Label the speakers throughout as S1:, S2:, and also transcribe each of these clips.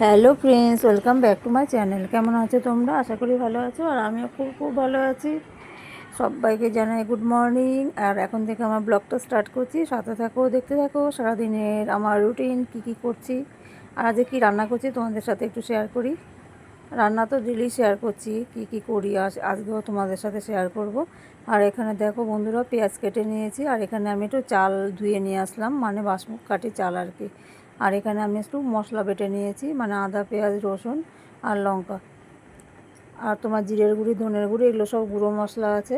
S1: Hello friends, welcome back to my channel. কেমন আছো তোমরা? আশা করি ভালো আছো, আর আমিও খুব খুব ভালো আছি। সবাইকে জানাই গুড মর্নিং, আর এখন থেকে আমার ব্লগটা স্টার্ট করছি। সাথে থাকো, দেখতে থাকো, সারাদিনের আমার রুটিন, কি কি করছি, আর আজকে কী রান্না করছি তোমাদের সাথে একটু শেয়ার করি। রান্না তো ডেলি শেয়ার করছি, কি কি করি আজ, আজকেও তোমাদের সাথে শেয়ার করব। আর এখানে দেখো বন্ধুরা, পেঁয়াজ কেটে নিয়েছি, আর এখানে আমি একটু চাল ধুয়ে নিয়ে আসলাম মানে বাসমুখ কাটি চাল আর কি। আর এখানে আমি একটু মশলা বেটে নিয়েছি মানে আদা, পেঁয়াজ, রসুন আর লঙ্কা। আর তোমার জিরের গুঁড়ি, ধনের গুঁড়ি, এগুলো সব গুঁড়ো মশলা আছে।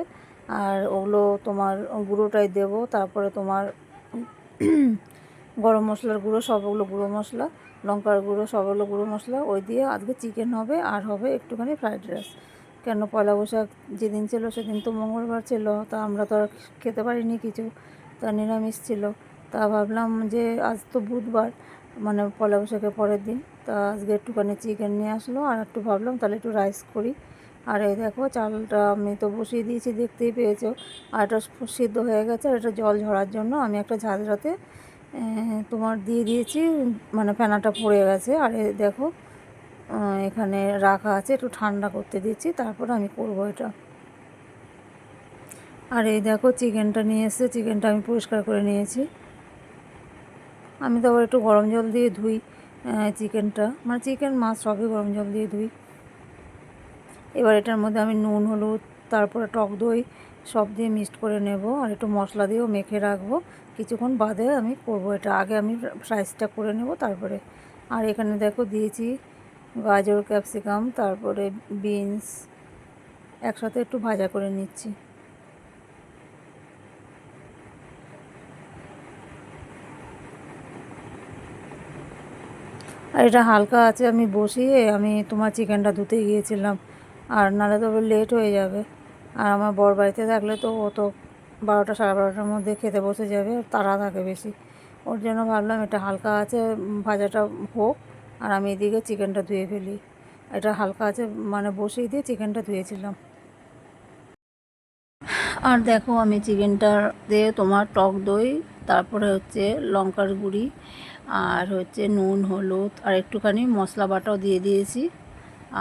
S1: আর ওগুলো তোমার গুঁড়োটাই দেব, তারপরে তোমার গরম মশলার গুঁড়ো, সব ওগুলো গুঁড়ো মশলা, লঙ্কার গুঁড়ো, সব ওগুলো গুঁড়ো মশলা, ওই দিয়ে আজকে চিকেন হবে আর হবে একটুখানি ফ্রাইড রাইস। কেন পয়লা বৈশাখ যেদিন ছিল সেদিন তো মঙ্গলবার ছিল, তা আমরা তো আর খেতে পারিনি কিছু, তা নিরামিষ ছিল। তা ভাবলাম যে আজ তো বুধবার মানে পয়লা বৈশাখের পরের দিন, তা আজকে একটুখানি চিকেন নিয়ে আসলো, আর একটু ভাবলাম তাহলে একটু রাইস করি। আর এই দেখো চালটা আমি তো বসিয়ে দিয়েছি, দেখতেই পেয়েছ। আর এটা সিদ্ধ হয়ে গেছে, আর এটা জল ঝরার জন্য আমি একটা ঝাঁঝরাতে তোমার দিয়ে দিয়েছি মানে ফেনাটা পড়ে গেছে। আর এই দেখো এখানে রাখা আছে, একটু ঠান্ডা করতে দিচ্ছি, তারপর আমি করব এটা। আর এই দেখো চিকেনটা নিয়ে এসে চিকেনটা আমি পরিষ্কার করে নিয়েছি। আমি তো একটু গরম জল দিয়ে ধুই চিকেনটা। মানে চিকেন মাছ সবই গরম জল দিয়ে ধুই। এবার এটার মধ্যে আমি নুন, হলুদ, তারপরে টক দই সব দিয়ে মিক্সড করে নেব আর একটু মশলা দিয়েও মেখে রাখব। কিছুক্ষণ বাদে আমি করব এটা। আগে আমি ফ্রাইসটা করে নেব তারপরে। আর এখানে দেখো দিয়েছি গাজর, ক্যাপসিকাম, তারপরে বিনস একসাথে একটু ভাজা করে নিচ্ছি। আর এটা হালকা আছে, আমি বসিয়ে আমি তোমার চিকেনটা ধুতে গিয়েছিলাম। আর নাহলে তো লেট হয়ে যাবে। আর আমার বর বাড়িতে থাকলে তো ও তো বারোটা, সাড়ে বারোটার মধ্যে খেতে বসে যাবে তারা থাকে বেশি। ওর জন্য ভাবলাম এটা হালকা আছে ভাজাটা হোক, আর আমি এদিকে চিকেনটা ধুয়ে ফেলি। এটা হালকা আছে মানে বসিয়ে দিয়ে চিকেনটা ধুয়েছিলাম। আর দেখো আমি চিকেনটা দিয়ে তোমার টক দই, তারপরে হচ্ছে লঙ্কার গুঁড়ি, আর হচ্ছে নুন, হলুদ, আর একটুখানি মশলা বাটাও দিয়ে দিয়েছি,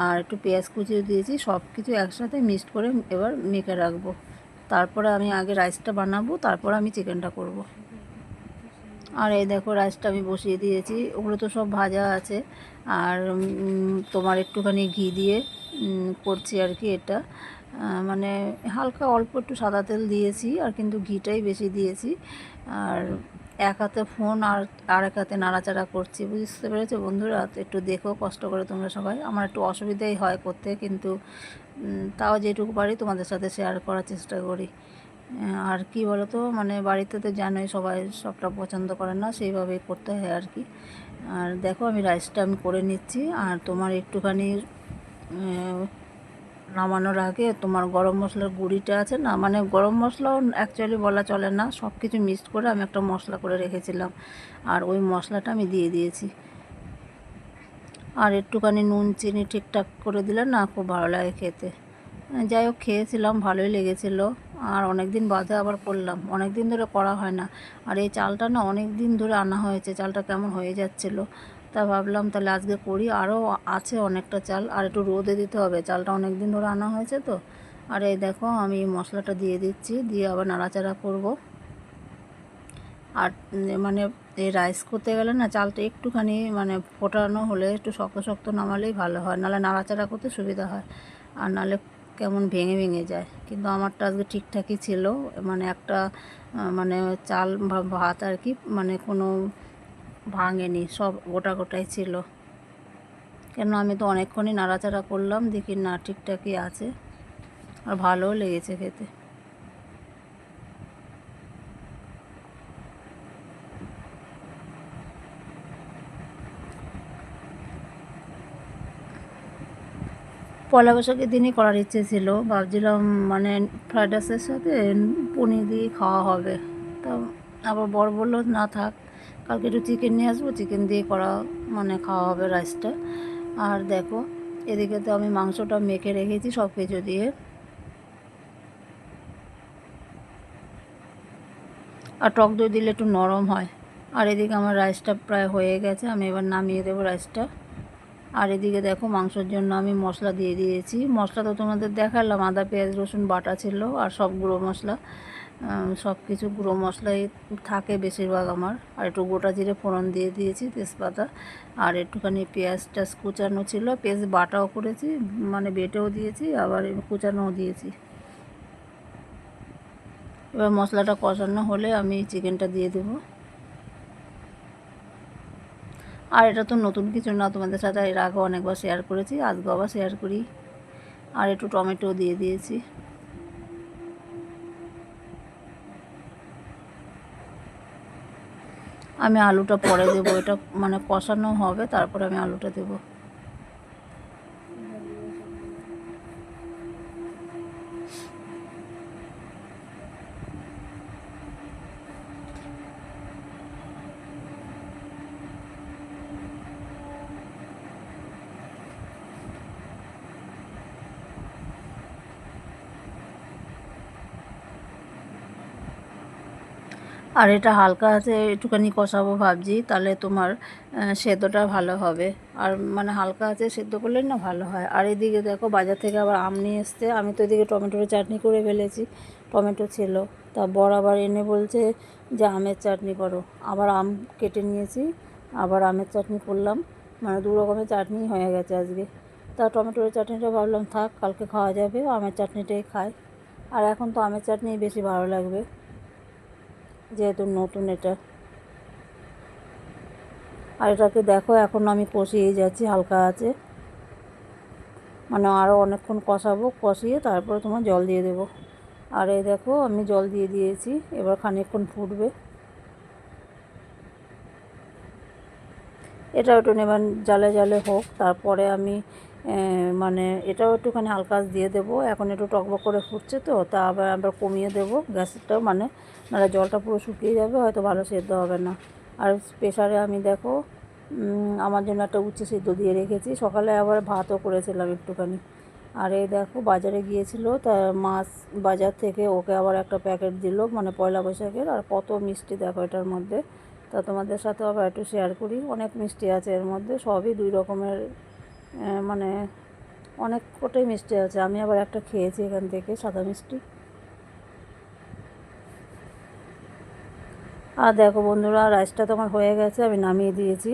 S1: আর একটু পেঁয়াজ কুচিও দিয়েছি সব কিছু একসাথে মিক্সড করে এবার মেখে রাখব তারপরে আমি আগে রাইসটা বানাবো, তারপর আমি চিকেনটা করব। আর এই দেখো রাইসটা আমি বসিয়ে দিয়েছি, ওগুলো তো সব ভাজা আছে, আর তোমার একটুখানি ঘি দিয়ে করছি আর কি এটা মানে হালকা অল্প একটু সাদা তেল দিয়েছি আর কিন্তু ঘিটাই বেশি দিয়েছি। আর এক হাতে ফোন আর আর এক হাতে নাড়াচাড়া করছি, বুঝতে পেরেছ বন্ধুরা? একটু দেখো, কষ্ট করে তোমরা সবাই। আমার একটু অসুবিধাই হয় করতে, কিন্তু তাও যেটুকু পারি তোমাদের সাথে শেয়ার করার চেষ্টা করি। আর কি বলো তো মানে বাড়িতে তো জানোই সবাই সবটা পছন্দ করে না, সেইভাবেই করতে হয় আর কি। আর দেখো, আমি রাইসটা আমি করে নিচ্ছি, আর তোমার একটুখানি নামানোর আগে তোমার গরম মশলার গুঁড়িটা আছে না মানে গরম মশলাও অ্যাকচুয়ালি বলা চলে না সব কিছু মিক্সড করে আমি একটা মশলা করে রেখেছিলাম। আর ওই মশলাটা আমি দিয়ে দিয়েছি। আর একটুখানি নুন, চিনি ঠিকঠাক করে দিলে না খুব ভালো লাগে খেতে। যাই হোক, খেয়েছিলাম, ভালোই লেগেছিল। আর অনেক দিন বাদে আবার করলাম। অনেক দিন ধরে করা হয় না। আর এই চালটা না অনেক দিন ধরে আনা হয়েছে, চালটা কেমন হয়ে যাচ্ছিল। তা ভাবলাম তাহলে আজকে করি। আরও আছে অনেকটা চাল, আর একটু রোদে দিতে হবে। চালটা অনেক দিন ধরে আনা হয়েছে তো। আর এই দেখো, আমি মশলাটা দিয়ে দিচ্ছি, দিয়ে আবার নাড়াচাড়া করব। আর মানে এই রাইস করতে গেলে না, চালটা একটুখানি মানে ফোটানো হলে একটু শক্ত শক্ত নামালেই ভালো হয়। নাহলে নাড়াচাড়া করতে সুবিধা হয়। আর নাহলে কেমন ভেঙে ভেঙে যায়। কিন্তু আমারটা আজকে ঠিকঠাকই ছিল। মানে একটা মানে চাল ভাত আর কি মানে কোনো ভাঙেনি, সব গোটা গোটাই ছিল। কেন আমি তো অনেকক্ষণই নাড়াচাড়া করলাম, দেখি না ঠিকঠাকই আছে। আর ভালোও লেগেছে খেতে। পয়লা বৈশাখের দিনই করার ইচ্ছে ছিল। ভাবছিলাম মানে ফ্রাইড রাইসের সাথে পনির দিয়ে খাওয়া হবে। তা আবার বর বলল, না থাক কালকে একটু চিকেন নিয়ে আসব চিকেন দিয়ে করা মানে খাওয়া হবে রাইসটা আর দেখো, এদিকে তো আমি মাংসটা মেখে রেখেছি, সব কিছু দিয়ে। আর টক দই দিলে একটু নরম হয়। আর এদিকে আমার রাইসটা প্রায় হয়ে গেছে, আমি এবার নামিয়ে দেবো রাইসটা আর এদিকে দেখো, মাংসের জন্য আমি মশলা দিয়ে দিয়েছি। মশলা তো তোমাদের দেখালাম, আদা, পেঁয়াজ, রসুন, বাটা ছিল, আর সব গুঁড়ো মশলা। সব কিছু গুঁড়ো মশলাই থাকে বেশিরভাগ আমার। আর একটু গোটা জিরে ফোড়ন দিয়ে দিয়েছি তেজপাতা। আর একটুখানি পেঁয়াজ টাজ কুচানো ছিল। পেঁয়াজ বাটাও করেছি মানে বেটেও দিয়েছি, আবার কুচানোও দিয়েছি। এবার মশলাটা কষানো হলে আমি চিকেনটা দিয়ে দেবো। আর এটা তো নতুন কিছু না, তোমাদের সাথে এর আগে অনেকবার শেয়ার করেছি আজকে আবার শেয়ার করি। আর একটু টমেটো দিয়ে দিয়েছি। আমি আলুটা পরে দেবো এটা মানে কষানো হবে তারপরে আমি আলুটা দেবো। আর এটা হালকা আছে, একটুখানি কষাবো ভাবছি, তাহলে তোমার সেদ্ধটা ভালো হবে। আর মানে হালকা আছে, সেদ্ধ করলে না ভালো হয়। আর এদিকে দেখো, বাজার থেকে আবার আম নিয়ে এসছে। আমি তো এদিকে টমেটোর চাটনি করে ফেলেছি, টমেটো ছিল। তা বর আবার এনে বলছে যে, আমের চাটনি করো। আবার আম কেটে নিয়েছি, আবার আমের চাটনি করলাম। মানে দু রকমের চাটনি হয়ে গেছে আজকে। তা টমেটোর চাটনিটা ভাবলাম, থাক, কালকে খাওয়া যাবে, আমের চাটনিটাই খাই। আর এখন তো আমের চাটনি বেশি ভালো লাগবে। যেহেতু নতুন এটা। আর এটাকে দেখো, এখন আমি কষিয়ে যাচ্ছি, হালকা আছে। মানে আরও অনেকক্ষণ কষাবো, কষিয়ে তারপরে তোমার জল দিয়ে দেবো। আর এই দেখো, আমি জল দিয়ে দিয়েছি, এবার খানিকক্ষণ ফুটবে। এটা একটু নেবেন জালে জালে হোক, তারপরে আমি মানে এটাও একটুখানি হালকা দিয়ে দেবো। এখন একটু টকবক করে ফুটছে তো, তা আবার আবার কমিয়ে দেবো গ্যাসটাও মানে নাহলে জলটা পুরো শুকিয়ে যাবে, হয়তো ভালো সেদ্ধ হবে না। আর প্রেশারে আমি দেখো আমার জন্য একটা উচ্ছে সেদ্ধ দিয়ে রেখেছি। সকালে আবার ভাতও করেছিলাম একটুখানি। আর এই দেখো, বাজারে গিয়েছিল, তা মাছ বাজার থেকে ওকে আবার একটা প্যাকেট দিল মানে পয়লা বৈশাখের। আর কত মিষ্টি দেখো এটার মধ্যে। তা তোমাদের সাথে আবার একটু শেয়ার করি। অনেক মিষ্টি আছে এর মধ্যে, সবই দুই রকমের মানে অনেক কটাই মিষ্টি আছে। আমি আবার একটা খেয়েছি এখান থেকে, সাদা মিষ্টি। আর দেখো বন্ধুরা রাইসটা তো আমার হয়ে গেছে, আমি নামিয়ে দিয়েছি।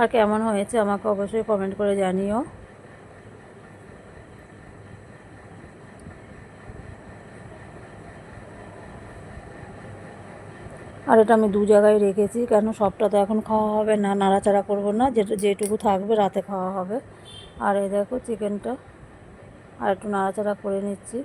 S1: আর কেমন হয়েছে আমাকে অবশ্যই কমেন্ট করে জানিও। আর এটা আমি দু জায়গায় রেখেছি, কেন সবটা তো এখন খাওয়া হবে না, নাড়াচাড়া করব না যেটা যেটুকু থাকবে রাতে খাওয়া হবে। আর এই দেখো চিকেনটা, আর একটু নাড়াচাড়া করে নিচ্ছি।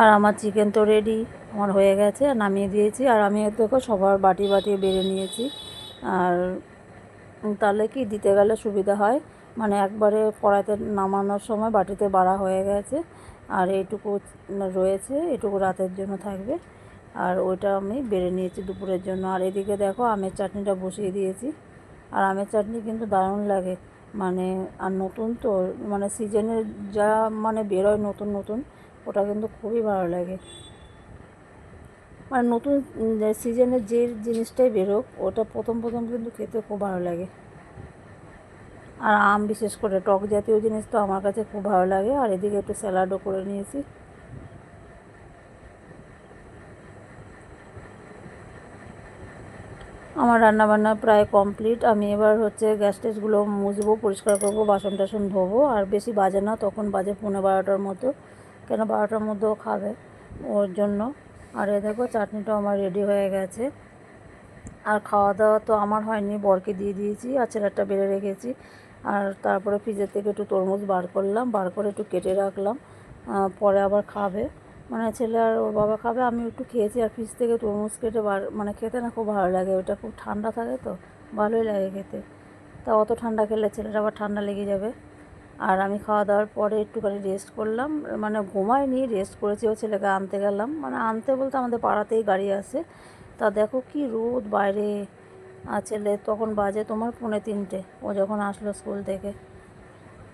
S1: আর আমার চিকেন তো রেডি আমার হয়ে গেছে, আর নামিয়ে দিয়েছি। আর আমি দেখো সবার বাটি বাটি বেড়ে নিয়েছি। আর তাহলে কি দিতে গেলে সুবিধা হয়? মানে একবারে কড়াইতে নামানোর সময় বাটিতে বাড়া হয়ে গেছে, আর এইটুকু রয়েছে এটুকু রাতের জন্য থাকবে। আর ওইটা আমি বেড়ে নিয়েছি দুপুরের জন্য। আর এদিকে দেখো আমের চাটনিটা বসিয়ে দিয়েছি। আর আমের চাটনি কিন্তু দারুণ লাগে। মানে আর নতুন তো মানে সিজনের যা মানে বেরোয় নতুন নতুন, ওটা কিন্তু খুবই ভালো লাগে। মানে নতুন সিজনে যে জিনিসটাই বেরোক, ওটা প্রথম প্রথম কিন্তু খেতে খুব ভালো লাগে। আর আম বিশেষ করে, টক জাতীয় জিনিস তো আমার কাছে খুব ভালো লাগে। আর এদিকে একটু স্যালাডও করে নিয়েছি। আমার রান্নাবান্না প্রায় কমপ্লিট। আমি এবার হচ্ছে গ্যাস টেসগুলো মুছবো, পরিষ্কার করব, বাসন টাসন ধোবো। আর বেশি বাজে না, তখন বাজে পৌনে বারোটার মতো। কেন বারোটার মধ্যেও খাবে, ওর জন্য। আর এ দেখো, চাটনিটাও আমার রেডি হয়ে গেছে। আর খাওয়া দাওয়া তো আমার হয়নি, বরকে দিয়ে দিয়েছি আর ছেলেটা বেড়ে রেখেছি। আর তারপরে ফ্রিজের থেকে একটু তরমুজ বার করলাম, বার করে একটু কেটে রাখলাম। পরে আবার খাবে। মানে ছেলে আর ওর বাবা খাবে আমি একটু খেয়েছি আর ফ্রিজ থেকে তরমুজ কেটে বার মানে খেতে না খুব ভালো লাগে, ওটা খুব ঠান্ডা থাকে তো, ভালোই লাগে খেতে। তা অত ঠান্ডা খেলে ছেলেটা আবার ঠান্ডা লেগে যাবে। আর আমি খাওয়া দাওয়ার পরে একটুখানি রেস্ট করলাম। মানে ঘুমাইনি রেস্ট করেছি ও ছেলেকে আনতে গেলাম। মানে আনতে বলতে আমাদের পাড়াতেই গাড়ি আছে। তা দেখো কি রোদ বাইরে। ছেলে তখন বাজে তোমার পৌনে তিনটে। ও যখন আসলো স্কুল থেকে।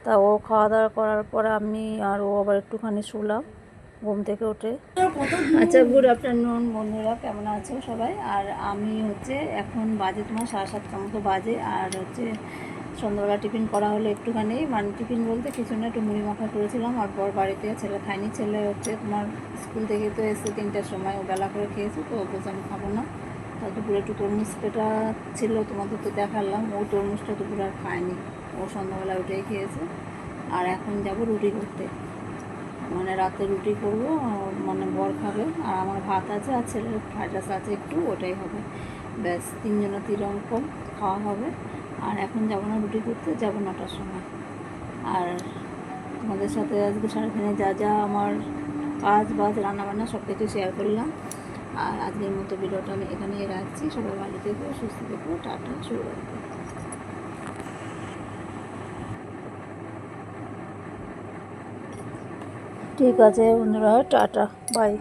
S1: তা ও খাওয়া দাওয়া করার পর আমি আর ও আবার একটুখানি শুলাম ঘুম থেকে উঠে। আচ্ছা গুড আফটারনুন বন্ধুরা, কেমন আছো সবাই? আর আমি হচ্ছে এখন বাজে তোমার সাড়ে সাতটা মতো বাজে। আর হচ্ছে সন্ধ্যাবেলা টিফিন করা হলো একটুখানি। মানে টিফিন বলতে কিছু না, একটু মুড়ি মাখা করেছিলাম আর বর বাড়িতে ছেলে, খায়নি ছেলে হচ্ছে তোমার স্কুল থেকে তো এসে তিনটার সময় ও বেলা করে খেয়েছে, তো ও বলছে আমি খাব না। তা দুপুরে একটু তরমুজ কেটা ছিল তোমাদের তো দেখালাম, ও তরমুজটা দুপুরে আর খায়নি। ও সন্ধ্যাবেলা উঠেই খেয়েছে। আর এখন যাব রুটি করতে। মানে রাতে রুটি করব মানে বর খাবে। আর আমার ভাত আছে আর ছেলের ফ্রাইড রাইস আছে একটু, ওটাই হবে। ব্যাস তিনজনের তিন খাওয়া হবে। আর এখন যাব না রুটি করতে, যাব নটার সময়। আর তোমাদের সাথে আজকে সারাদিনে যা যা আমার কাজ বাজ, রান্নাবান্না সব কিছু শেয়ার করলাম। আর আজকের মতো ভিডিওটা আমি এখানেই রাখছি। সবাই ভালো থেকো, সুস্থ থেকো, টাটা, শুভরাত্রি। ঠিক আছে বন্ধুরা, টাটা বাই